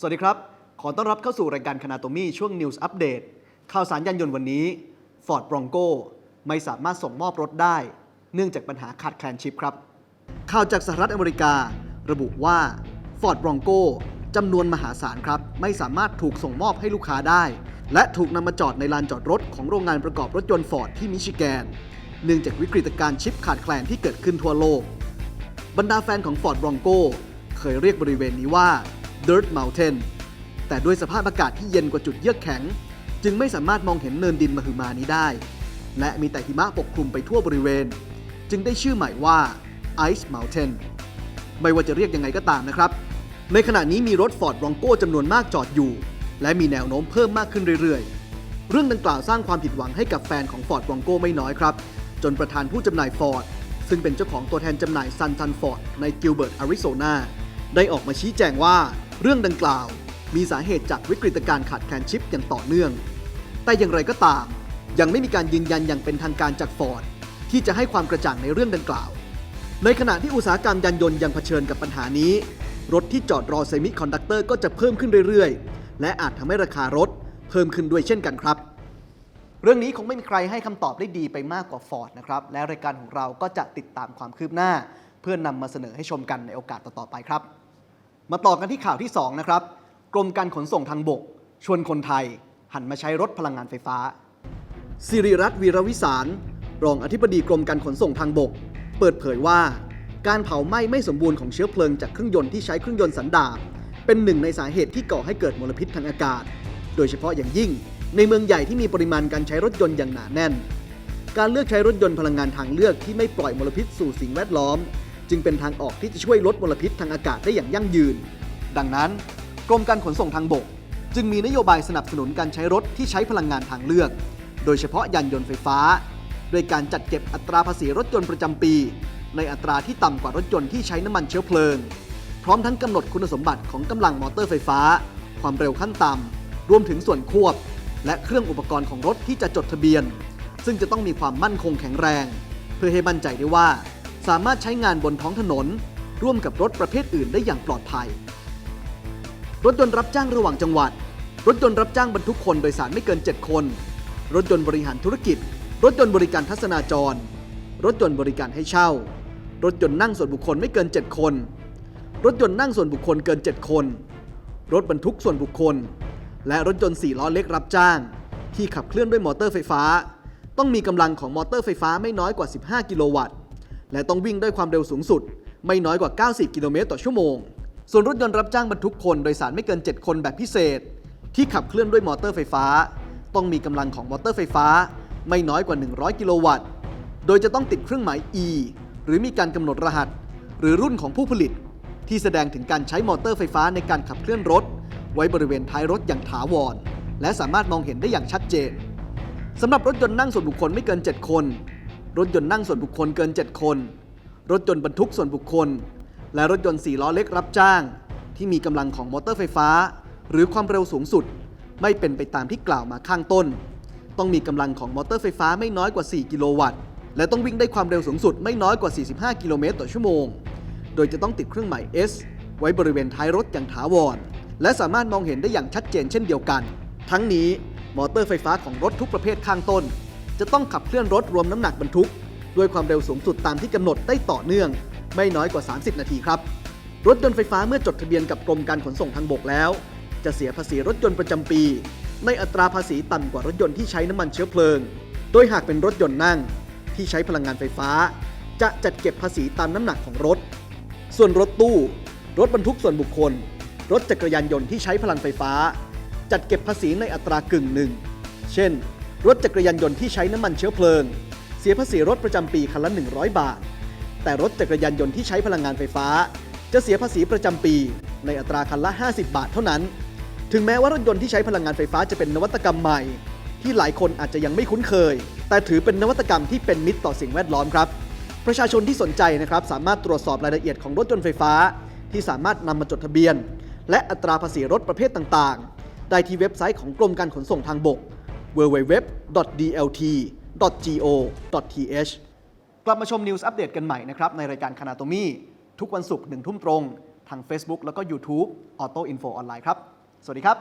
สวัสดีครับ ขอต้อนรับเข้าสู่รายการคณาโตมีช่วง News Update ข่าวสารยานยนต์วันนี้ Ford Bronco ไม่สามารถส่งมอบรถได้ เนื่องจากปัญหาขาดแคลนชิปครับ ข่าวจากสหรัฐอเมริการะบุว่า Ford Bronco จำนวนมหาศาลครับ ไม่สามารถถูกส่งมอบให้ลูกค้าได้ และถูกนำมาจอดในลานจอดรถของโรงงานประกอบรถยนต์ Ford ที่มิชิแกน เนื่องจากวิกฤตการณ์ชิปขาดแคลนที่เกิดขึ้นทั่วโลก บรรดาแฟนของ Ford Bronco เคยเรียกบริเวณนี้ว่า Dirt Mountain แต่ด้วยสภาพอากาศที่เย็นกว่าจุดเยือกแข็ง จึงไม่สามารถมองเห็นเนินดินมหึมานี้ได้ และมีแต่หิมะปกคลุมไปทั่วบริเวณ จึงได้ชื่อใหม่ว่า Ice Mountain ไม่ว่าจะเรียกยังไงก็ตามนะครับ ในขณะนี้มีรถ Ford Bronco จำนวนมากจอดอยู่ และมีแนวโน้มเพิ่มมากขึ้นเรื่อยๆ เรื่องดังกล่าวสร้างความผิดหวังให้กับแฟนของ Ford Bronco ไม่น้อยครับ จนประธานผู้จำหน่าย Ford ซึ่งเป็นเจ้าของตัวแทนจำหน่ายซันทันฟอร์ดในกิลเบิร์ตอาริโซนาได้ออกมาชี้แจงว่า เรื่องดังกล่าวมีสาเหตุจากวิกฤตการณ์ขาดแคลนชิปอย่างต่อเนื่อง แต่อย่างไรก็ตาม ยังไม่มีการยืนยันอย่างเป็นทางการจากฟอร์ดที่จะให้ความกระจ่างในเรื่องดังกล่าว ในขณะที่อุตสาหกรรมยานยนต์ยังเผชิญกับปัญหานี้ รถที่จอดรอเซมิคอนดักเตอร์ก็จะเพิ่มขึ้นเรื่อยๆ และอาจทำให้ราคารถเพิ่มขึ้นด้วยเช่นกันครับ เรื่องนี้คงไม่มีใครให้คำตอบได้ดีไปมากกว่า Ford นะครับ และรายการของเราก็จะติดตามความคืบหน้า เพื่อนนำมาเสนอให้ชมกันในโอกาสต่อๆไปครับ มาต่อกันที่ข่าวที่ 2 นะครับ กรมการขนส่งทางบก ชวนคนไทย หันมาใช้รถพลังงานไฟฟ้า สิริรัตน์วีรวิสาร รองอธิบดีกรมการขนส่งทางบก เปิดเผยว่า การเผาไหม้ไม่สมบูรณ์ของเชื้อเพลิงจากเครื่องยนต์ที่ใช้เครื่องยนต์สันดาปเป็นหนึ่งในสาเหตุที่ก่อให้เกิดมลพิษทางอากาศ โดยเฉพาะอย่างยิ่ง ในเมืองใหญ่ที่มีปริมาณการใช้รถยนต์อย่างหนาแน่น การเลือกใช้รถยนต์พลังงานทางเลือกที่ไม่ปล่อยมลพิษสู่สิ่งแวดล้อม จึงเป็นทางออกที่จะช่วยลดมลพิษทางอากาศได้อย่างยั่งยืน ดังนั้น กรมการขนส่งทางบก จึงมีนโยบายสนับสนุนการใช้รถที่ใช้พลังงานทางเลือก โดยเฉพาะยานยนต์ไฟฟ้า โดยการจัดเก็บอัตราภาษีรถยนต์ประจำปี ในอัตราที่ต่ำกว่ารถยนต์ที่ใช้น้ำมันเชื้อเพลิง พร้อมทั้งกำหนดคุณสมบัติของกำลังมอเตอร์ไฟฟ้า ความเร็วขั้นต่ำรวมถึงส่วนควบ และเครื่องอุปกรณ์ของรถที่จะจดทะเบียน ซึ่งจะต้องมีความมั่นคงแข็งแรง เพื่อให้มั่นใจได้ว่า สามารถใช้งานบนท้องถนน ร่วมกับรถประเภทอื่นได้อย่างปลอดภัย รถยนต์รับจ้างระหว่างจังหวัด รถยนต์รับจ้างบรรทุกคนโดยสารไม่เกิน 7 คน รถยนต์บริหารธุรกิจ รถยนต์บริการทัศนาจร รถยนต์บริการให้เช่า รถยนต์นั่งส่วนบุคคลไม่เกิน 7 คน รถยนต์นั่งส่วนบุคคลเกิน 7 คน รถบรรทุกส่วนบุคคล และรถยนต์4ล้อเล็กรับจ้าง ที่ขับเคลื่อนด้วยมอเตอร์ไฟฟ้า ต้องมีกำลังของมอเตอร์ไฟฟ้าไม่น้อยกว่า 15 กิโลวัตต์ และต้องวิ่งด้วยความเร็วสูงสุด ไม่น้อยกว่า 90 กิโลเมตรต่อชั่วโมง ส่วนรถยนต์รับจ้างบรรทุกคนโดยสารไม่เกิน 7 คนแบบพิเศษ ที่ขับเคลื่อนด้วยมอเตอร์ไฟฟ้า ต้องมีกำลังของมอเตอร์ไฟฟ้า ไม่น้อยกว่า 100 กิโลวัตต์ โดยจะต้องติดเครื่องหมาย E หรือมีการกำหนดรหัส หรือรุ่นของผู้ผลิต ที่แสดงถึงการใช้มอเตอร์ไฟฟ้าในการขับเคลื่อนรถ ไว้บริเวณท้ายรถอย่างถาวร และสามารถมองเห็นได้อย่างชัดเจนสำหรับรถยนต์นั่งส่วนบุคคลไม่เกิน 7 คน รถยนต์นั่งส่วนบุคคลเกิน 7 คน รถยนต์บรรทุกส่วนบุคคล และรถยนต์4ล้อเล็กรับจ้าง ที่มีกำลังของมอเตอร์ไฟฟ้า หรือความเร็วสูงสุด ไม่เป็นไปตามที่กล่าวมาข้างต้น ต้องมีกำลังของมอเตอร์ไฟฟ้าไม่น้อยกว่า 4 กิโลวัตต์ และต้องวิ่งได้ความเร็วสูงสุดไม่น้อยกว่า 45 กิโลเมตรต่อชั่วโมง โดยจะต้องติดเครื่องหมาย S ไว้บริเวณท้ายรถอย่างถาวร และสามารถมองเห็นได้อย่างชัดเจนเช่นเดียวกัน ทั้งนี้มอเตอร์ไฟฟ้าของรถทุกประเภทข้างต้น จะต้องขับเคลื่อนรถรวมน้ำหนักบรรทุก ด้วยความเร็วสูงสุดตามที่กำหนดได้ต่อเนื่อง ไม่น้อยกว่า 30 นาทีครับ รถยนต์ไฟฟ้าเมื่อจดทะเบียนกับกรมการขนส่งทางบกแล้ว จะเสียภาษีรถยนต์ประจำปี ในอัตราภาษีต่ำกว่ารถยนต์ที่ใช้น้ำมันเชื้อเพลิง โดยหากเป็นรถยนต์นั่ง ที่ใช้พลังงานไฟฟ้า จะจัดเก็บภาษีตามน้ำหนักของรถ ส่วนรถตู้ รถบรรทุกส่วนบุคคล รถจักรยานยนต์ที่ใช้พลังไฟฟ้า จัดเก็บภาษีในอัตรากึ่งหนึ่ง เช่น รถจักรยานยนต์ที่ใช้น้ำมันเชื้อเพลิง เสียภาษีรถประจำปีคันละ 100 บาท แต่รถจักรยานยนต์ที่ใช้พลังงานไฟฟ้า จะเสียภาษีประจำปี ในอัตราคันละ 50 บาทเท่านั้น ถึงแม้ว่ารถยนต์ที่ใช้พลังงานไฟฟ้าจะเป็นนวัตกรรมใหม่ ที่หลายคนอาจจะยังไม่คุ้นเคย แต่ถือเป็นนวัตกรรมที่เป็นมิตรต่อสิ่งแวดล้อมครับประชาชนที่สนใจนะครับสามารถตรวจสอบรายละเอียดของรถยนต์ไฟฟ้า ที่สามารถนำมาจดทะเบียน และอัตราภาษีรถประเภทต่าง ๆ ได้ที่เว็บไซต์ของกรมการขนส่งทางบก www.dlt.go.th กลับมาชมนิวส์อัปเดตกันใหม่นะครับ ในรายการคณาโตมีทุกวันศุกร์หนึ่งทุ่มตรง ทาง Facebook แล้วก็ YouTube Auto Info ออนไลน์ครับ สวัสดีครับ